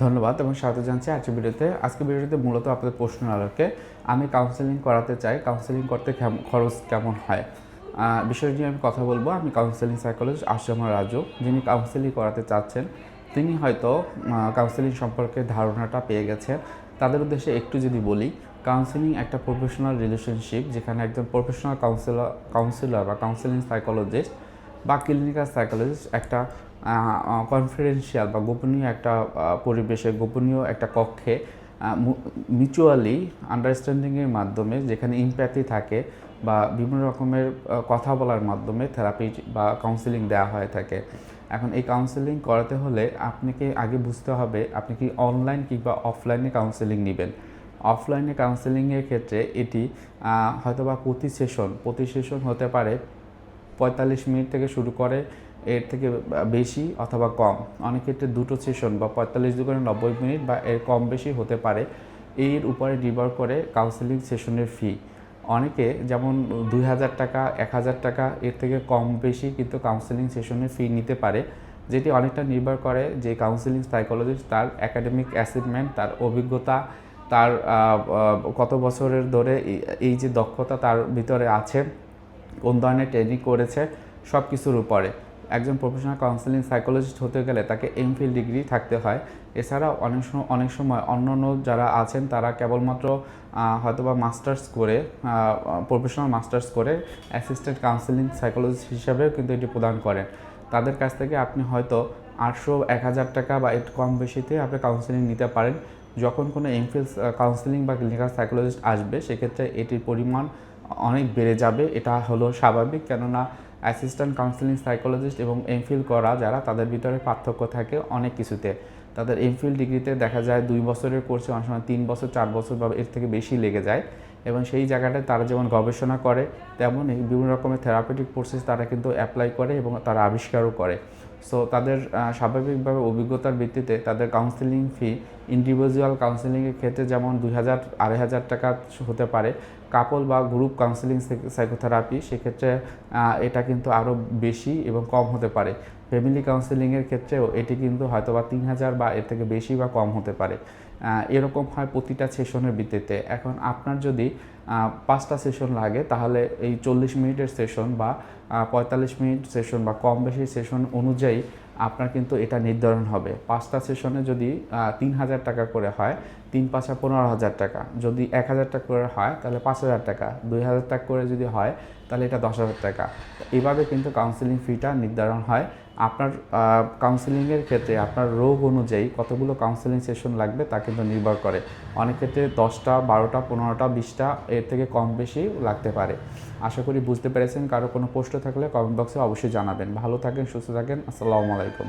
ধন্যবাদ এবং স্বাগত জানছি আজকের ভিডিওতে। আজকের ভিডিওতে মূলত আপনাদের প্রশ্ন আলোকে আমি কাউন্সেলিং করাতে চাই কাউন্সেলিং করতে খরচ কেমন হয়? আহ, বিষয়টি নিয়ে আমি কথা বলব। আমি কাউন্সেলিং সাইকোলজিস্ট আশরামা রাজু যিনি কাউন্সেলিং করাতে চাচ্ছেন। তিনি হয়তো কাউন্সেলিং সম্পর্কে ধারণাটা পেয়ে গেছেন। তাদের উদ্দেশ্যে একটু যদি বলি কাউন্সেলিং একটা প্রফেশনাল রিলেশনশিপ যেখানে একজন প্রফেশনাল কাউন্সিলর কাউন্সিলর বা কাউন্সেলিং সাইকোলজিস্ট বা ক্লিনিক্যাল সাইকোলজিস্ট একটা কনফিডেন্সিয়াল বা গোপনীয় একটা পরিবেশে, গোপনীয় একটা কক্ষে মিউচুয়ালি আন্ডারস্ট্যান্ডিংয়ের মাধ্যমে যেখানে ইম্প্যাথি থাকে বা বিভিন্ন রকমের কথা বলার মাধ্যমে থেরাপি বা কাউন্সিলিং দেওয়া হয়ে থাকে। এখন এই কাউন্সিলিং করাতে হলে আপনাকে আগে বুঝতে হবে আপনি কি অনলাইন কিংবা অফলাইনে কাউন্সিলিং নেবেন। অফলাইনে কাউন্সেলিংয়ের ক্ষেত্রে এটি হয়তোবা প্রতি সেশন প্রতি সেশন হতে পারে পঁয়তাল্লিশ মিনিট থেকে শুরু করে এর থেকে বেশি অথবা কম। অনেক ক্ষেত্রে দুটো সেশন বা পঁয়তাল্লিশ দুগুণে নব্বই মিনিট বা এর কম বেশি হতে পারে। এর উপরে নির্ভর করে কাউন্সেলিং সেশনের ফি অনেকে যেমন দুই হাজার টাকা, এক হাজার টাকা, এর থেকে কম বেশি কিন্তু কাউন্সেলিং সেশনের ফি নিতে পারে, যেটি অনেকটা নির্ভর করে যে কাউন্সেলিং সাইকোলজিস্ট তার একাডেমিক অ্যাসিভমেন্ট তার অভিজ্ঞতা, তার কত বছরের ধরে এই যে দক্ষতা তার ভিতরে আছে কোন ধরনের ট্রেনিং করেছে সব কিছুর উপরে। একজন প্রফেশনাল কাউন্সেলিং সাইকোলজিস্ট হতে গেলে তাকে এমফিল ডিগ্রি থাকতে হয়। এছাড়াও অনেক সময় অনেক সময় অন্য অন্য যারা আছেন, তারা কেবলমাত্র হয়তোবা মাস্টার্স করে প্রফেশনাল মাস্টার্স করে অ্যাসিস্ট্যান্ট কাউন্সেলিং সাইকোলজিস্ট হিসাবেও কিন্তু এটি প্রদান করেন। তাদের কাছ থেকে আপনি হয়তো আটশো এক হাজার টাকা বা এর কম বেশিতে আপনি কাউন্সেলিং নিতে পারেন। যখন কোনো এমফিল কাউন্সেলিং বা ক্লিনিক্যাল সাইকোলজিস্ট আসবে, সেক্ষেত্রে এটির পরিমাণ অনেক বেড়ে যাবে, এটা হলো স্বাভাবিক। কেননা অ্যাসিস্ট্যান্ট কাউন্সিলিং সাইকোলজিস্ট এবং এমফিল করা, যারা তাদের ভিতরে পার্থক্য থাকে অনেক কিছুতে। তাদের এমফিল ডিগ্রিতে দেখা যায় দুই বছরের কোর্সে অনেক সময় তিন বছর, চার বছর বা এর থেকে বেশি লেগে যায়। এবং সেই জায়গাটায় তারা যেমন গবেষণা করে, তেমনই বিভিন্ন রকমের থেরাপিউটিক প্রসেস তারা কিন্তু অ্যাপ্লাই করে এবং তারা আবিষ্কারও করে। সো তাদের স্বাভাবিকভাবে অভিজ্ঞতার ভিত্তিতে তাদের কাউন্সিলিং ফি ইন্ডিভিজুয়াল কাউন্সিলিংয়ের ক্ষেত্রে যেমন দুই হাজার আড়াই হাজার টাকা হতে পারে। কাপল বা গ্রুপ কাউন্সিলিং সাইকোথেরাপি সেক্ষেত্রে এটা কিন্তু আরও বেশি এবং কম হতে পারে। ফ্যামিলি কাউন্সেলিংয়ের ক্ষেত্রেও এটি কিন্তু হয়তো বা তিন হাজার বা এর থেকে বেশি বা কম হতে পারে। এরকম হয় প্রতিটা সেশনের ভিত্তিতে। এখন আপনার যদি পাঁচটা সেশন লাগে, তাহলে এই চল্লিশ মিনিটের সেশন বা পঁয়তাল্লিশ মিনিট সেশন বা কম বেশি সেশন অনুযায়ী আপনার কিন্তু এটা নির্ধারণ হবে। পাঁচটা সেশনে যদি তিন হাজার টাকা করে হয় তিন পাঁচা পনেরো হাজার টাকা। যদি এক হাজার টাকা করে হয়, তাহলে পাঁচ হাজার টাকা। দুই হাজার টাকা করে যদি হয়, তাহলে এটা দশ হাজার টাকা। এভাবে কিন্তু কাউন্সেলিং ফিটা নির্ধারণ হয়। আপনার কাউন্সেলিংয়ের ক্ষেত্রে আপনার রোগ অনুযায়ী কতগুলো কাউন্সেলিং সেশন লাগবে তা কিন্তু নির্ভর করে। অনেক ক্ষেত্রে দশটা, বারোটা, পনেরোটা, বিশটা, এর থেকে কম বেশি লাগতে পারে। আশা করি বুঝতে পেরেছেন। কারও কোনো প্রশ্ন থাকলে কমেন্ট বক্সে অবশ্যই জানাবেন। ভালো থাকেন, সুস্থ থাকেন। আসসালামু আলাইকুম।